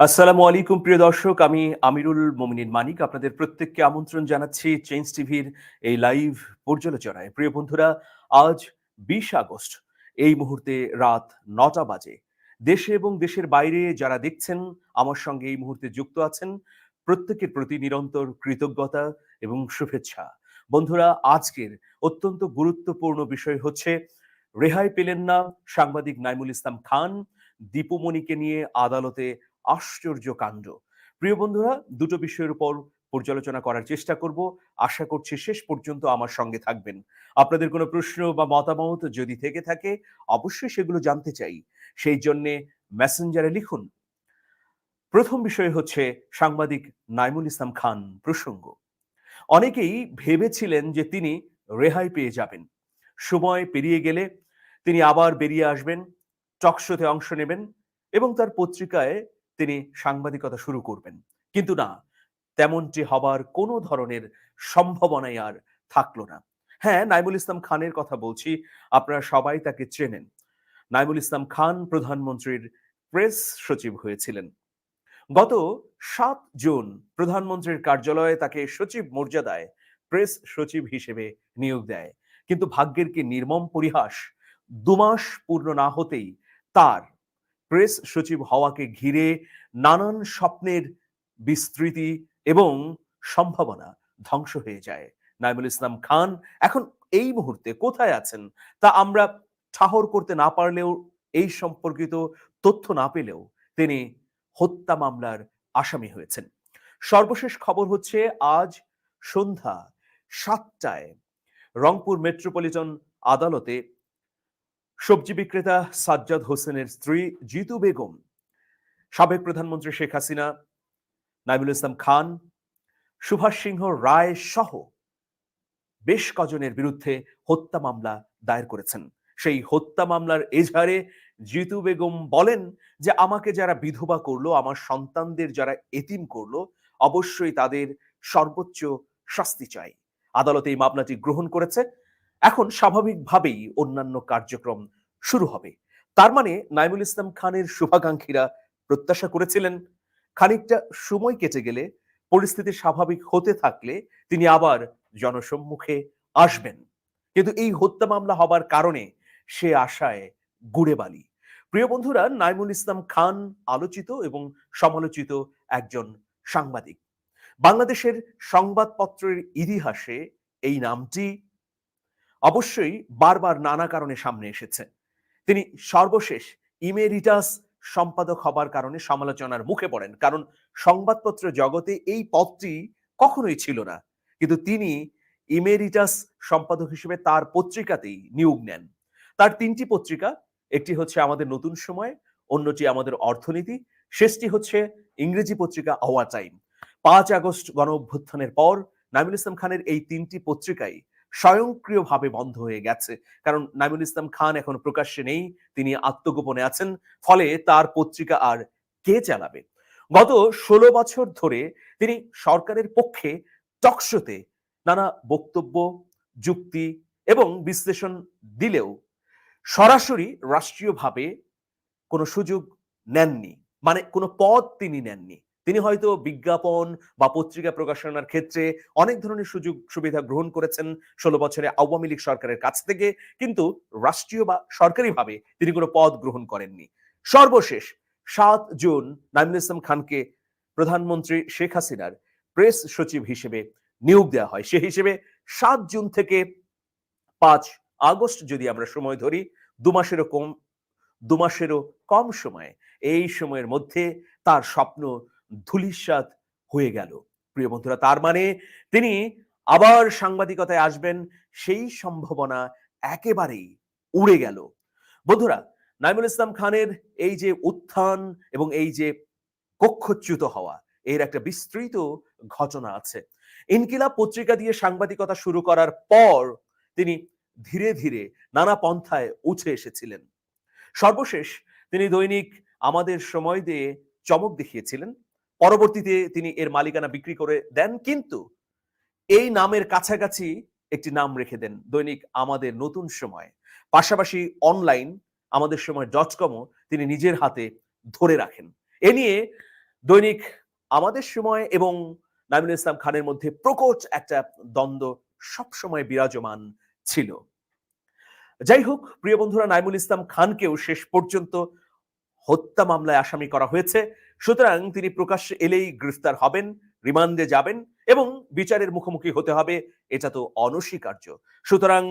আসসালামু আলাইকুম, প্রিয় দর্শক। আমি আমিরুল মোমিনিন মানিক। আপনাদের প্রত্যেককে আমন্ত্রণ জানাচ্ছি চেঞ্জ টিভির এই লাইভ পর্যালোচনায়। প্রিয় বন্ধুরা, আজ বিশ আগস্ট। এই মুহূর্তে রাত নটা বাজে। দেশে এবং দেশের বাইরে যারা দেখছেন, আমার সঙ্গে এই মুহূর্তে যুক্ত আছেন প্রত্যেকের প্রতি নিরন্তর কৃতজ্ঞতা এবং শুভেচ্ছা। বন্ধুরা, আজকের অত্যন্ত গুরুত্বপূর্ণ বিষয় হচ্ছে, রেহাই পেলেন না সাংবাদিক নাইমুল ইসলাম খান। দীপুমণিকে নিয়ে আদালতে আশ্চর্য কাণ্ড। প্রিয় বন্ধুরা, দুটো বিষয়ের উপর পর্যালোচনা করার চেষ্টা করব। আশা করছি শেষ পর্যন্ত আমার সঙ্গে থাকবেন। আপনাদের কোনো প্রশ্ন বা মতামত যদি থেকে থাকে, অবশ্যই সেগুলো জানতে চাই। সেই জন্যে মেসেঞ্জারে লিখুন। প্রথম বিষয় হচ্ছে সাংবাদিক নাইমুল ইসলাম খান প্রসঙ্গ। অনেকেই ভেবেছিলেন যে তিনি রেহাই পেয়ে যাবেন। সময় পেরিয়ে গেলে তিনি আবার বেরিয়ে আসবেন, টকশোতে অংশ নেবেন এবং তার পত্রিকায় তিনি সাংবাদিকতা শুরু করবেন। কিন্তু না, তেমনটি হবার কোনো ধরনের সম্ভাবনাই আর থাকল না। হ্যাঁ নাইমুল ইসলাম খানের কথা বলছি, আপনারা সবাই তাকে চেনেন। নাইমুল ইসলাম খান প্রধানমন্ত্রীর প্রেস সচিব হয়েছিলেন। গত সাত জুন প্রধানমন্ত্রীর কার্যালয়ে তাকে সচিব মর্যাদায় প্রেস সচিব হিসেবে নিয়োগ দেয়। কিন্তু ভাগ্যের কি নির্মম পরিহাস দুমাস পূর্ণ না হতেই তার প্রেস সচিব হওয়াকে ঘিরে নানান স্বপ্নের বিস্তৃতি এবং সম্ভাবনা ধ্বংস হয়ে যায়। নাইমুল ইসলাম খান, এখন এই মুহূর্তে কোথায় আছেন তা আমরা ঠাহর করতে না পারলেও, এই সম্পর্কিত তথ্য না পেলেও তিনি হত্যা মামলার আসামি হয়েছেন। সর্বশেষ খবর হচ্ছে, আজ সন্ধ্যা সাতটায় রংপুর মেট্রোপলিটন আদালতে সবজি বিক্রেতা সাজ্জাদ হোসেনের স্ত্রী জিতু বেগম, সাবেক প্রধানমন্ত্রী শেখ হাসিনা, নাইমুল ইসলাম খান, সুভাষ সিংহ রায় সহ বেশ কজনের বিরুদ্ধে হত্যা মামলা দায়ের করেছেন। সেই হত্যা মামলার এজাহারে জিতু বেগম বলেন যে, আমাকে যারা বিধবা করল, আমার সন্তানদের যারা এতিম করল, অবশ্যই তাদের সর্বোচ্চ শাস্তি চাই। আদালত এই মামলাটি গ্রহণ করেছে। এখন স্বাভাবিকভাবেই অন্যান্য কার্যক্রম শুরু হবে। তার মানে নাইমুল ইসলাম খানের শুভাকাঙ্ক্ষীরা প্রত্যাশা করেছিলেন, খানিকটা সময় কেটে গেলে পরিস্থিতি স্বাভাবিক হতে থাকলে তিনি আবার জনসম্মুখে আসবেন। কিন্তু এই হত্যা মামলা হবার কারণে সে আশায় গুড়ে বালি। প্রিয় বন্ধুরা, নাইমুল ইসলাম খান আলোচিত এবং সমালোচিত একজন সাংবাদিক। বাংলাদেশের সংবাদপত্রের ইতিহাসে এই নামটি অবশ্যই বারবার নানা কারণে সামনে এসেছে। তিনি সর্বশেষ ইমেরিটাস সম্পাদক হবার কারণে সমালোচনার মুখে পড়েন। কারণ সংবাদপত্র জগতে এই পদটি কখনোই ছিল না। কিন্তু তিনি ইমেরিটাস সম্পাদক হিসেবে তার পত্রিকাতেই নিয়োগ নেন। তার তিনটি পত্রিকা, একটি হচ্ছে আমাদের নতুন সময়, অন্যটি আমাদের অর্থনীতি, শেষটি হচ্ছে ইংরেজি পত্রিকা আওয়া টাইম। পাঁচ আগস্ট গণ অভ্যুত্থানের পর নামিল ইসলাম খানের এই তিনটি পত্রিকাই স্বয়ংক্রিয়ভাবে বন্ধ হয়ে গেছে। কারণ নাইমুল ইসলাম খান এখন প্রকাশ্যে নেই, তিনি আত্মগোপনে আছেন, ফলে তার পত্রিকা আর কে চালাবে? গত ষোলো বছর ধরে তিনি সরকারের পক্ষে টকশোতে নানা বক্তব্য, যুক্তি এবং বিশ্লেষণ দিলেও সরাসরি রাষ্ট্রীয়ভাবে কোনো সুযোগ নেননি মানে কোনো পদ তিনি নেননি। তিনি হয়তো বিজ্ঞাপন বা পত্রিকা প্রকাশনার ক্ষেত্রে অনেক ধরনের সুযোগ সুবিধা গ্রহণ করেছেন ষোলো বছরে আওয়ামী লীগ সরকারের কাছ থেকে, কিন্তু রাষ্ট্রীয় বা সরকারিভাবে তিনি কোনো পদ গ্রহণ করেননি। সর্বশেষ সাত জুন নাইমুল ইসলাম খানকে প্রধানমন্ত্রী শেখ হাসিনার প্রেস সচিব হিসেবে নিয়োগ দেওয়া হয়। সে হিসেবে সাত জুন থেকে পাঁচ আগস্ট যদি আমরা সময় ধরি, দু মাসেরও কম, দু মাসেরও কম সময়ে, এই সময়ের মধ্যে তার স্বপ্ন ধুলিস্বাদ হয়ে গেল। প্রিয় বন্ধুরা, তার মানে তিনি আবার সাংবাদিকতায় আসবেন, সেই সম্ভাবনা একেবারেই উড়ে গেল। বন্ধুরা, নাইমুল ইসলাম খানের এই যে উত্থান এবং এই যে কক্ষচ্যুত হওয়া, এর একটা বিস্তৃত ঘটনা আছে। ইনকিলাব পত্রিকা দিয়ে সাংবাদিকতা শুরু করার পর তিনি ধীরে ধীরে নানা পন্থায় উঠে এসেছিলেন। সর্বশেষ তিনি দৈনিক আমাদের সময় দিয়ে চমক দেখিয়েছিলেন। পরবর্তীতে তিনি এর মালিকানা বিক্রি করে দেন, কিন্তু এই নামের কাছাকাছি একটি নাম রেখে দেন, দৈনিক আমাদের নতুন সময়। পাশাপাশি অনলাইন আমাদের সময় ডট কমও তিনি নিজের হাতে ধরে রাখেন। এ নিয়ে দৈনিক আমাদের সময় এবং নাইমুল ইসলাম খানের মধ্যে প্রকট একটা দ্বন্দ্ব সবসময় বিরাজমান ছিল। যাই হোক, প্রিয় বন্ধুরা, নাইমুল ইসলাম খানকেও শেষ পর্যন্ত হত্যা মামলায় আসামি করা হয়েছে। সুতরাং তিনি প্রকাশ্যে এলেই গ্রেফতার হবেন, রিমান্ডে যাবেন এবং বিচারের মুখোমুখি হতে হবে, এটা তো অনস্বীকার্য। সুতরাং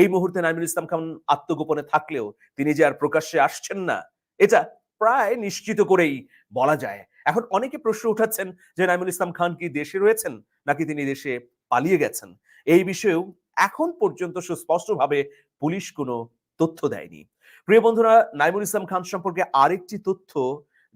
এই মুহূর্তে নাইমুল ইসলাম খান আত্মগোপনে থাকলেও তিনি যে আর প্রকাশ্যে আসছেন না, এটা প্রায় নিশ্চিত করেই বলা যায়। এখন অনেকে প্রশ্ন উঠাচ্ছেন যে নাইমুল ইসলাম খান কি দেশে রয়েছেন নাকি তিনি দেশে পালিয়ে গেছেন? এই বিষয়েও এখন পর্যন্ত সুস্পষ্টভাবে পুলিশ কোনো তথ্য দেয়নি। প্রিয় বন্ধুরা, নাইমুল ইসলাম খান সম্পর্কে আরেকটি তথ্য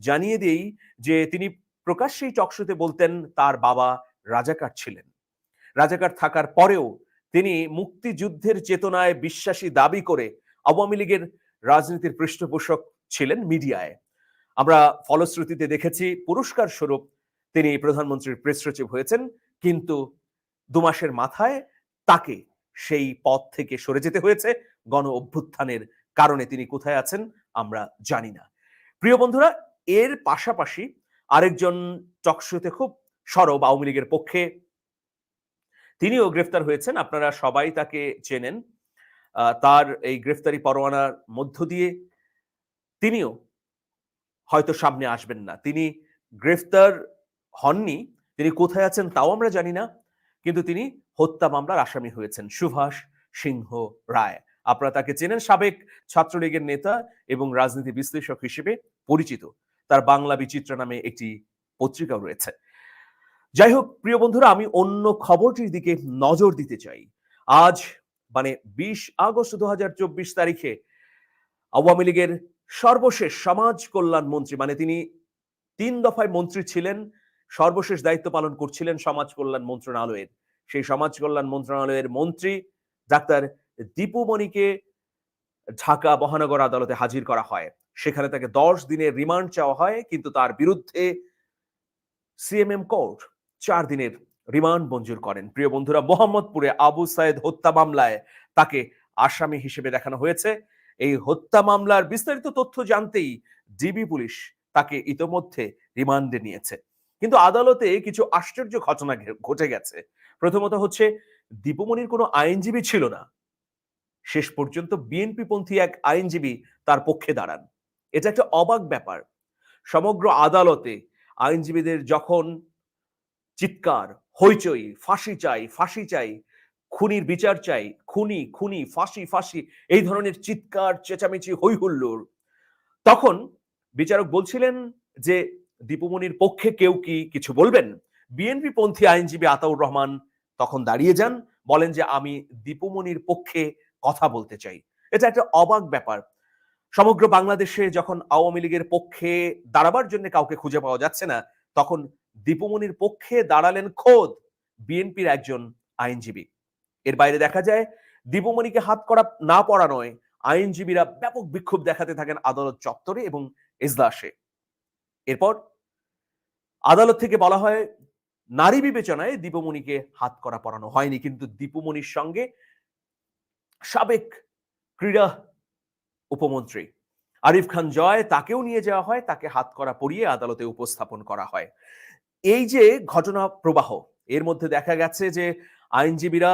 জানিয়ে দেই যে তিনি প্রকাশ্যেই টকশোতে বলতেন তার বাবা রাজাকার ছিলেন। রাজাকার থাকার পরেও তিনি মুক্তিযুদ্ধের চেতনায় বিশ্বাসী দাবি করে আওয়ামী লীগের রাজনীতির পৃষ্ঠপোষক ছিলেন মিডিয়ায়। আমরা ফলশ্রুতিতে দেখেছি, পুরস্কার স্বরূপ তিনি প্রধানমন্ত্রীর প্রেস সচিব হয়েছেন, কিন্তু দু মাসের মাথায় তাকে সেই পদ থেকে সরে যেতে হয়েছে। গণ অভ্যুত্থানের কারণে তিনি কোথায় আছেন আমরা জানি না। প্রিয় বন্ধুরা, এর পাশাপাশি আরেকজন টকশোতে খুব সরব আওয়ামী লীগের পক্ষে তিনিও গ্রেফতার হয়েছেন, আপনারা সবাই তাকে চেনেন। তার এই গ্রেফতারি পরোয়ানার মধ্য দিয়ে তিনিও হয়তো সামনে আসবেন না। তিনি গ্রেফতার হননি, তিনি কোথায় আছেন তাও আমরা জানি না, কিন্তু তিনি হত্যা মামলার আসামি হয়েছেন সুভাষ সিংহ রায়। আপনারা তাকে চেনেন সাবেক ছাত্রলীগের নেতা এবং রাজনীতি বিশ্লেষক হিসেবে পরিচিত। তার বাংলা বিচিত্রা নামে একটি পত্রিকাও রয়েছে। যাই হোক, প্রিয় বন্ধুরা, আমি অন্য খবরটির দিকে নজর দিতে চাই। আজ মানে বিশ আগস্ট দুহাজার চব্বিশ তারিখে আওয়ামী লীগের সর্বশেষ সমাজ কল্যাণ মন্ত্রী মানে তিনি তিন দফায় মন্ত্রী ছিলেন, সর্বশেষ দায়িত্ব পালন করছিলেন সমাজ কল্যাণ মন্ত্রণালয়ের। সেই সমাজ কল্যাণ মন্ত্রণালয়ের মন্ত্রী ডাক্তার দীপুমণিকে ঢাকা মহানগর আদালতে হাজির করা হয়। সেখানে তাকে দশ দিনের রিমান্ড চাওয়া হয়, কিন্তু তার বিরুদ্ধে সিএমএম কোর্ট চার দিনের রিমান্ড মঞ্জুর করেন। প্রিয় বন্ধুরা, মোহাম্মদপুরে আবু সাইদ হত্যা মামলায় তাকে আসামি হিসেবে দেখানো হয়েছে। এই হত্যা মামলার বিস্তারিত তথ্য জানতেই ডিবি পুলিশ তাকে ইতোমধ্যে রিমান্ডে নিয়েছে। কিন্তু আদালতে কিছু আশ্চর্য ঘটনা ঘটে গেছে। প্রথমত হচ্ছে দীপুমণির কোনো আইনজীবী ছিল না। শেষ পর্যন্ত বিএনপি পন্থী এক আইনজীবী তার পক্ষে দাঁড়ান। এটা একটা অবাক ব্যাপার। সমগ্র আদালতে আইনজীবীদের যখন চিৎকার, হইচই, ফাঁসি চাই ফাঁসি চাই, খুনির বিচার চাই, খুনি খুনি, ফাঁসি ফাঁসি, এই ধরনের চিৎকার, চেঁচামেচি হই হুল্লোড় তখন বিচারক বলছিলেন যে দীপুমণির পক্ষে কেউ কি কিছু বলবেন? বিএনপি পন্থী আইনজীবী আতাউর রহমান তখন দাঁড়িয়ে যান, বলেন যে, আমি দীপুমণির পক্ষে কথা বলতে চাই। এটা একটা অবাক ব্যাপার। সমগ্র বাংলাদেশে যখন আওয়ামী লীগের পক্ষে দাঁড়াবার জন্য কাউকে খুঁজে পাওয়া যাচ্ছে না, তখন দীপুমণির পক্ষে দাঁড়ালেন খোদ বিএনপির একজন আইনজীবী। এর বাইরে দেখা যায় দীপুমণিকে হাত করা না পড়া নয়, আইনজীবীরা ব্যাপক বিক্ষোভ দেখাতে থাকেন আদালত চত্বরে এবং এজলাসে। এরপর আদালত থেকে বলা হয়, নারী বিবেচনায় দীপমণিকে হাত করা পড়ানো হয়নি, কিন্তু দীপুমণির সঙ্গে সাবেক ক্রীড়া উপমন্ত্রী। আরিফ খান জয় তাকেও নিয়ে যাওয়া হয়, তাকে হাত করা পরিয়ে আদালতে উপস্থাপন করা হয়। এই যে ঘটনা প্রবাহ, এর মধ্যে দেখা গেছে যে আইনজীবীরা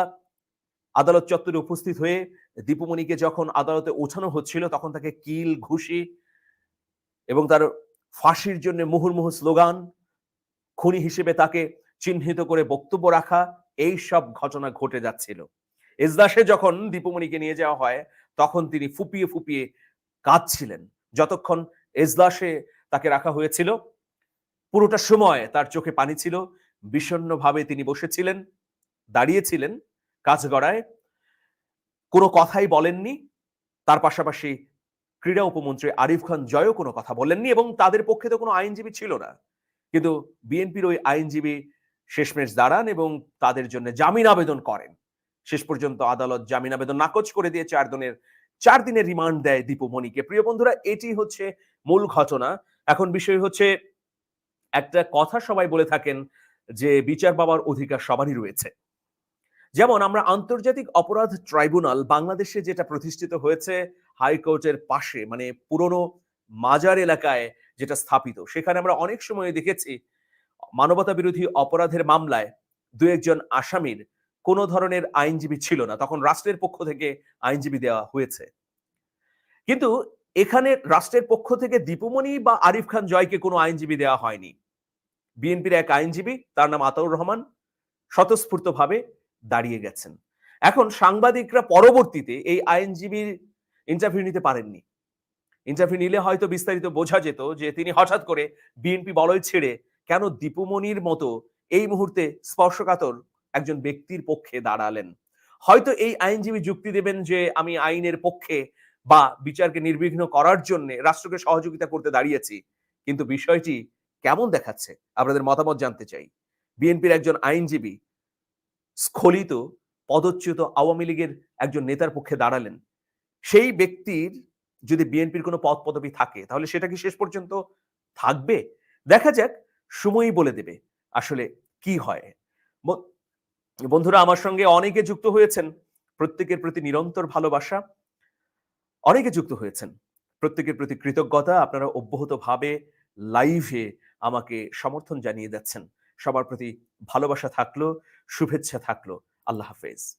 আদালত চত্বরে উপস্থিত হয়ে দীপুমণিকে যখন আদালতে ওঠানো হচ্ছিল, তখন তাকে কিল, ঘুষি এবং তার ফাঁসির জন্য মুহুর্মুহু স্লোগান, খুনি হিসেবে তাকে চিহ্নিত করে বক্তব্য রাখা, এই সব ঘটনা ঘটে যাচ্ছিল। এজলাসে যখন দীপুমণিকে নিয়ে যাওয়া হয়, তখন তিনি ফুপিয়ে ফুপিয়ে কাঁদছিলেন। যতক্ষণ এজলাসে তাকে রাখা হয়েছিল, পুরোটা সময় তার চোখে পানি ছিল বিষণ্ণভাবে তিনি বসেছিলেন, দাঁড়িয়েছিলেন কাজগড়ায় কোনো কথাই বলেননি, তার পাশাপাশি ক্রীড়া উপমন্ত্রী আরিফ খান জয়ও কোনো কথা বলেননি এবং তাদের পক্ষে তো কোনো আইনজীবী ছিল না। কিন্তু বিএনপির ওই আইনজীবী শেষমেশ দাঁড়ান এবং তাদের জন্য জামিন আবেদন করেন। শেষ পর্যন্ত আদালত জামিন আবেদন নাকচ করে দিয়ে চার দিনের চার দিনের রিমান্ড দেয় দীপু দীপুমণিকে প্রিয় বন্ধুরা, এটি হচ্ছে মূল ঘটনা। এখন বিষয় হচ্ছে, একটা কথা সবাই বলে থাকেন যে বিচার পাওয়ার অধিকার সবারই রয়েছে। যেমন আমরা আন্তর্জাতিক অপরাধ ট্রাইব্যুনাল বাংলাদেশে যেটা প্রতিষ্ঠিত হয়েছে হাইকোর্টের পাশে মানে পুরনো মাজার এলাকায় যেটা স্থাপিত, সেখানে আমরা অনেক সময় দেখেছি মানবতা বিরোধী অপরাধের মামলায় দু একজন আসামির কোনো ধরনের আইনজীবী ছিল না। তখন রাষ্ট্রের পক্ষ থেকে আইনজীবী দেওয়া হয়েছে। কিন্তু এখানে রাষ্ট্রের পক্ষ থেকে দীপুমণি বা আরিফ খান জয়কে কোনো আইনজীবী দেওয়া হয়নি। বিএনপির এক আইনজীবী, তার নাম আতাউর রহমান, স্বতঃস্ফূর্তভাবে দাঁড়িয়ে গেছেন। এখন সাংবাদিকরা পরবর্তীতে এই আইনজীবীর ইন্টারভিউ নিতে পারেননি। ইন্টারভিউ নিলে হয়তো বিস্তারিত বোঝা যেত যে তিনি হঠাৎ করে বিএনপি বলয় ছেড়ে কেন দীপুমণির মতো এই মুহূর্তে স্পর্শকাতর একজন ব্যক্তির পক্ষে দাঁড়ালেন। হয়তো এই আইনজীবী যুক্তি দেবেন যে আমি আইনের পক্ষে বা বিচারকে নির্বিঘ্ন করার জন্য রাষ্ট্রকে সহযোগিতা করতে দাঁড়িয়েছি, কিন্তু বিষয়টি কেমন দেখাচ্ছে আপনাদের মতামত জানতে চাই। বিএনপির একজন আইনজীবী স্খলিত, পদচ্যুত আওয়ামী লীগের একজন নেতার পক্ষে দাঁড়ালেন। সেই ব্যক্তির যদি বিএনপির কোনো পদ পদবি থাকে, তাহলে সেটা কি শেষ পর্যন্ত থাকবে? দেখা যাক, সময়ই বলে দেবে আসলে কি হয়। বন্ধুরা, আমার সঙ্গে অনেকে যুক্ত হয়েছেন। প্রত্যেকের প্রতি নিরন্তর ভালোবাসা। অনেকে যুক্ত হয়েছেন। প্রত্যেকের প্রতি কৃতজ্ঞতা। আপনারা অব্যাহতভাবে লাইভে আমাকে সমর্থন জানিয়ে যাচ্ছেন। সবার প্রতি ভালোবাসা থাকল, শুভেচ্ছা থাকল। আল্লাহ হাফেজ।